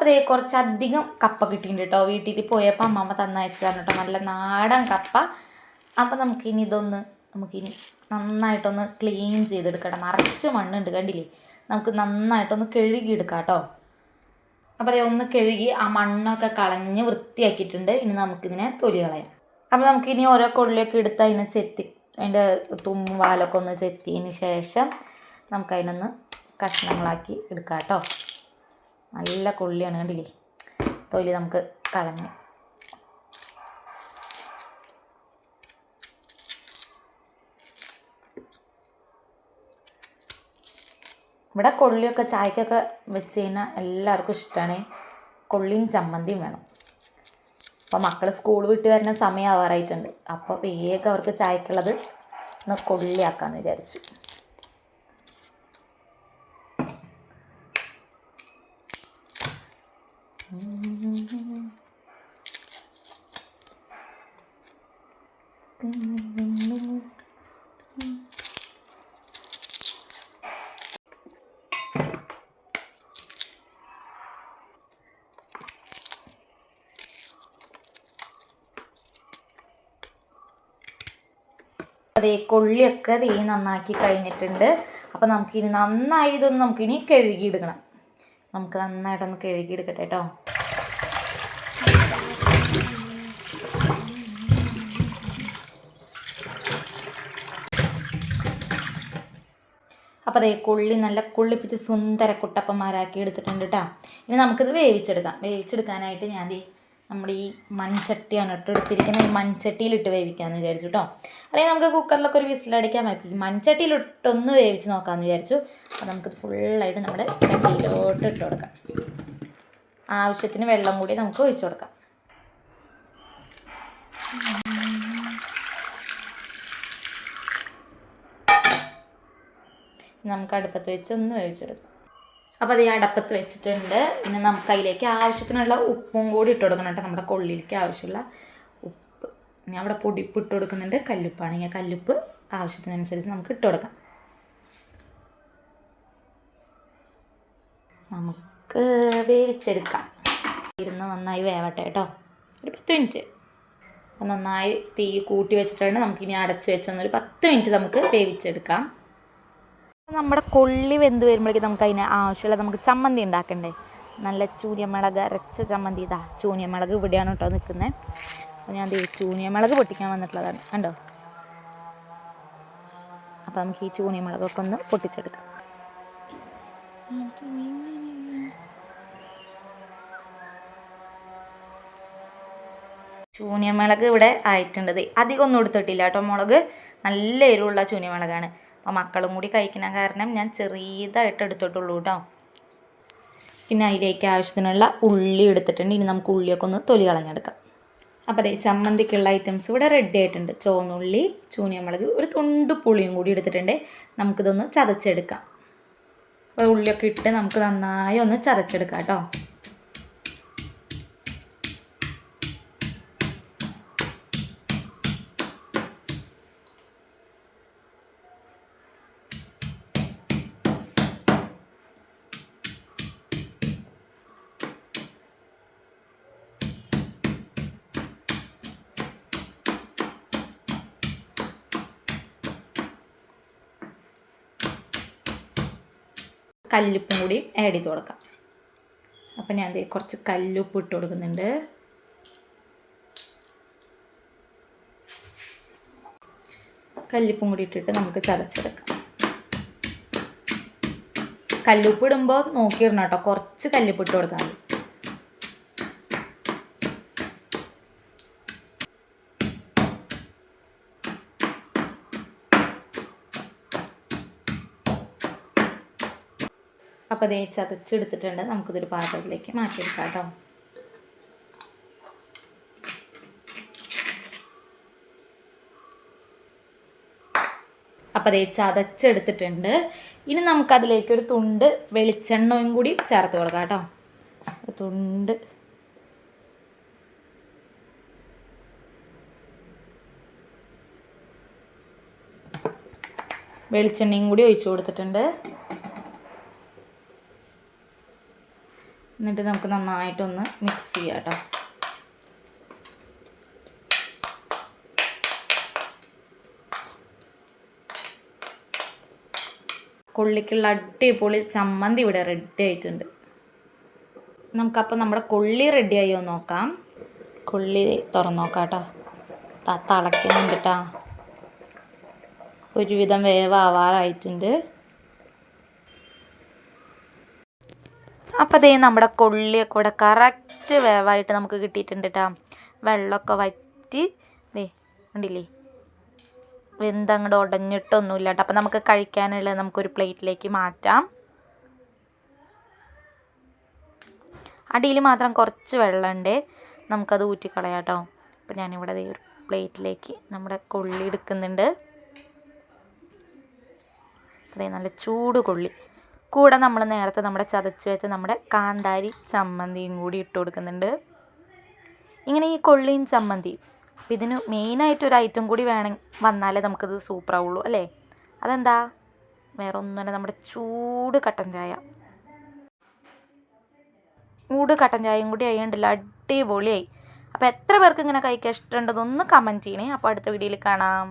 അപ്പോൾ ദേ കുറച്ചധികം കപ്പ കിട്ടിയിട്ടുണ്ട് കേട്ടോ വീട്ടിൽ പോയപ്പോൾ അമ്മമ്മ തന്നയച്ചതാണ് കേട്ടോ നല്ല നാടൻ കപ്പ. അപ്പോൾ നമുക്കിനി ഇതൊന്ന് നമുക്കിനി നന്നായിട്ടൊന്ന് ക്ലീൻ ചെയ്തെടുക്കണം നിറച്ച് മണ്ണുണ്ട് കണ്ടില്ലേ? നമുക്ക് നന്നായിട്ടൊന്ന് കഴുകിയെടുക്കാം കേട്ടോ അപ്പോൾ അതേ ഒന്ന് കഴുകി ആ മണ്ണൊക്കെ കളഞ്ഞ് വൃത്തിയാക്കിയിട്ടുണ്ട്. ഇനി നമുക്കിതിനെ തൊലി കളയാം. അപ്പോൾ നമുക്കിനി ഓരോ കൊള്ളിയൊക്കെ എടുത്ത് അതിനെ ചെത്തി അതിന്റെ തുമ്പും വാലൊക്കെ ഒന്ന് ചെത്തിയതിന് ശേഷം നമുക്കതിനൊന്ന് കഷ്ണങ്ങളാക്കി എടുക്കാം കേട്ടോ നല്ല കൊള്ളിയാണ് കണ്ടില്ലേ? തൊലി നമുക്ക് കളഞ്ഞ്. ഇവിടെ കൊള്ളിയൊക്കെ ചായക്കൊക്കെ വെച്ച് കഴിഞ്ഞാൽ എല്ലാവർക്കും ഇഷ്ടമാണ് കൊള്ളിയും ചമ്മന്തിയും വേണം. അപ്പോൾ മക്കൾ സ്കൂൾ വിട്ട് വരുന്ന സമയം ആവാറായിട്ടുണ്ട്. അപ്പോൾ വേഗം അവർക്ക് ചായക്കുള്ളത് ഒന്ന് കൊള്ളിയാക്കാമെന്ന് വിചാരിച്ചു. അതേ കൊള്ളിയൊക്കെ ദേ നന്നാക്കി കഴിഞ്ഞിട്ടുണ്ട്. അപ്പോൾ നമുക്കിനി നന്നായി ഇതൊന്ന് നമുക്കിനി കഴുകിയെടുക്കണം. നമുക്ക് നന്നായിട്ടൊന്ന് കഴുകിയെടുക്കട്ടെ കേട്ടോ. അപ്പോൾ അതേ കുള്ളി നല്ല കൊള്ളിപ്പിച്ച് സുന്ദര കുട്ടപ്പന്മാരാക്കി എടുത്തിട്ടുണ്ട് കേട്ടോ. ഇനി നമുക്കിത് വേവിച്ചെടുക്കാം. വേവിച്ചെടുക്കാനായിട്ട് ഞാൻ നമ്മുടെ ഈ മൺചട്ടിയാണ് ഇട്ട് എടുത്തിരിക്കുന്നത്. ഈ മൺചട്ടിയിലിട്ട് വേവിക്കാമെന്ന് വിചാരിച്ചു കേട്ടോ അല്ലെങ്കിൽ നമുക്ക് കുക്കറിലൊക്കെ ഒരു വിസിലടിക്കാൻ പറ്റും. മൺചട്ടിയിലിട്ടൊന്ന് വേവിച്ച് നോക്കാമെന്ന് വിചാരിച്ചു. അപ്പോൾ നമുക്കിത് ഫുള്ളായിട്ട് നമ്മുടെ ചട്ടിയിലോട്ട് ഇട്ട് കൊടുക്കാം. ആവശ്യത്തിന് വെള്ളം കൂടി നമുക്ക് ഒഴിച്ചു കൊടുക്കാം. നമുക്ക് അടുപ്പത്ത് വെച്ച് ഒന്ന് വേവിച്ചെടുക്കാം. അപ്പോൾ അത് ഈ അടപ്പത്ത് വെച്ചിട്ടുണ്ട്. പിന്നെ നമുക്ക് അതിലേക്ക് ആവശ്യത്തിനുള്ള ഉപ്പും കൂടി ഇട്ട് കൊടുക്കണം കേട്ടോ. നമ്മുടെ കൊള്ളിലേക്ക് ആവശ്യമുള്ള ഉപ്പ്. ഞാൻ അവിടെ പൊടിപ്പ് ഇട്ട് കൊടുക്കുന്നുണ്ട്. കല്ലുപ്പാണെങ്കിൽ കല്ലുപ്പ് ആവശ്യത്തിനനുസരിച്ച് നമുക്ക് ഇട്ട് കൊടുക്കാം. നമുക്ക് വേവിച്ചെടുക്കാം. ഇരുന്ന് നന്നായി വേവട്ടെ കേട്ടോ. ഒരു പത്ത് മിനിറ്റ്. നന്നായി തീ കൂട്ടി വെച്ചിട്ടുണ്ട് നമുക്കിനി അടച്ച് വെച്ചൊന്നൊരു പത്ത് മിനിറ്റ് നമുക്ക് വേവിച്ചെടുക്കാം. നമ്മുടെ കൊള്ളി വെന്ത് വരുമ്പോഴേക്കും നമുക്ക് അതിന് ആവശ്യമുള്ള നമുക്ക് ചമ്മന്തി ഉണ്ടാക്കണ്ടേ? നല്ല ചൂനിയമിളക് അരച്ച ചമ്മന്തി. ഇതാ ചൂനിയമിളക് ഇവിടെയാണ് കേട്ടോ നിൽക്കുന്നത് അപ്പോൾ ഞാൻ ചൂനിയമിളക് പൊട്ടിക്കാൻ വന്നിട്ടുള്ളതാണ്. കണ്ടോ? അപ്പോൾ നമുക്ക് ഈ ചൂനിയമിളകൊക്കെ ഒന്ന് പൊട്ടിച്ചെടുക്കാം. ചൂനിയമിളക് ഇവിടെ ആയിട്ടുണ്ട്. അധികം ഒന്നും എടുത്തിട്ടില്ല കേട്ടോ മുളക്. നല്ല എരിവുള്ള ചൂനിയമിളകാണ്. അപ്പോൾ മക്കളും കൂടി കഴിക്കുന്ന കാരണം ഞാൻ ചെറിയതായിട്ട് എടുത്തിട്ടുള്ളൂ കേട്ടോ പിന്നെ അതിലേക്ക് ആവശ്യത്തിനുള്ള ഉള്ളി എടുത്തിട്ടുണ്ട്. ഇനി നമുക്ക് ഉള്ളിയൊക്കെ ഒന്ന് തൊലി കളഞ്ഞെടുക്കാം. അപ്പോൾ അതെ ചമ്മന്തിക്കുള്ള ഐറ്റംസ് ഇവിടെ റെഡി ആയിട്ടുണ്ട്. ചുവന്നുള്ളി ചൂനിയമുളക് ഒരു തുണ്ട് പുളിയും കൂടി എടുത്തിട്ടുണ്ട്. നമുക്കിതൊന്ന് ചതച്ചെടുക്കാം. അപ്പോൾ ഉള്ളിയൊക്കെ ഇട്ട് നമുക്ക് നന്നായി ഒന്ന് ചതച്ചെടുക്കാം കേട്ടോ കല്ലുപ്പും കൂടി ആഡ് ചെയ്ത് കൊടുക്കാം. അപ്പം ഞാൻ കുറച്ച് കല്ലുപ്പ് ഇട്ട് കൊടുക്കുന്നുണ്ട്. കല്ലുപ്പും കൂടി ഇട്ടിട്ട് നമുക്ക് ചതച്ചെടുക്കാം. കല്ലുപ്പ് ഇടുമ്പോൾ നോക്കിയിടണം കേട്ടോ. കുറച്ച് കല്ലുപ്പ് ഇട്ട് കൊടുത്താൽ മതി. അപ്പോൾ അതേ ചതച്ചെടുത്തിട്ടുണ്ട്. നമുക്കിതൊരു പാത്രത്തിലേക്ക് മാറ്റിയെടുക്കാം കേട്ടോ. അപ്പോൾ അതേ ചതച്ചെടുത്തിട്ടുണ്ട്. ഇനി നമുക്കതിലേക്ക് ഒരു തുണ്ട് വെളിച്ചെണ്ണയും കൂടി ചേർത്ത് കൊടുക്കാം കേട്ടോ. തുണ്ട്. വെളിച്ചെണ്ണയും കൂടി ഒഴിച്ചു കൊടുത്തിട്ടുണ്ട്. എന്നിട്ട് നമുക്ക് നന്നായിട്ടൊന്ന് മിക്സ് ചെയ്യാം കേട്ടോ കൊള്ളിക്കുള്ള അടിപൊളി ചമ്മന്തി ഇവിടെ റെഡി ആയിട്ടുണ്ട്. നമുക്കപ്പോൾ നമ്മുടെ കൊള്ളി റെഡി ആയോ നോക്കാം. കൊള്ളി തുറന്നു നോക്കാം കേട്ടോ. തളയ്ക്കുന്നുണ്ട് കേട്ടോ ഒരുവിധം വേവാവാറായിട്ടുണ്ട്. അപ്പോൾ അതേ നമ്മുടെ കൊള്ളിയൊക്കെ ഇവിടെ കറക്റ്റ് വേവായിട്ട് നമുക്ക് കിട്ടിയിട്ടുണ്ട് കേട്ടോ വെള്ളമൊക്കെ വറ്റി ദേ ഉണ്ടില്ലേ വെന്തങ്ങോട്ട് ഉടഞ്ഞിട്ടൊന്നുമില്ല കേട്ടോ അപ്പോൾ നമുക്ക് കഴിക്കാനുള്ളത് നമുക്കൊരു പ്ലേറ്റിലേക്ക് മാറ്റാം. അടിയിൽ മാത്രം കുറച്ച് വെള്ളമുണ്ട്. നമുക്കത് ഊറ്റിക്കളയാം കേട്ടോ അപ്പോൾ ഞാനിവിടെ ഒരു പ്ലേറ്റിലേക്ക് നമ്മുടെ കൊള്ളി എടുക്കുന്നുണ്ട്. അതേ നല്ല ചൂട് കൊള്ളി. കൂടെ നമ്മൾ നേരത്തെ നമ്മുടെ ചതച്ച് വെച്ച നമ്മുടെ കാന്താരി ചമ്മന്തിയും കൂടി ഇട്ട് കൊടുക്കുന്നുണ്ട്. ഇങ്ങനെ ഈ കൊള്ളിയും ചമ്മന്തിയും. അപ്പം ഇതിന് മെയിനായിട്ട് ഒരു ഐറ്റം കൂടി വേണം വന്നാലേ നമുക്കിത് സൂപ്പറാവുള്ളൂ അല്ലേ? അതെന്താ? വേറെ ഒന്നുമല്ല നമ്മുടെ ചൂട് കട്ടൻ ചായ. ചൂട് കട്ടൻ ചായയും കൂടി ആയതുകൊണ്ടില്ല അടിപൊളിയായി. അപ്പോൾ എത്ര പേർക്ക് ഇങ്ങനെ കഴിക്കാൻ ഇഷ്ടമുണ്ടെന്നൊന്ന് കമന്റ് ചെയ്യണേ. അപ്പോൾ അടുത്ത വീഡിയോയിൽ കാണാം.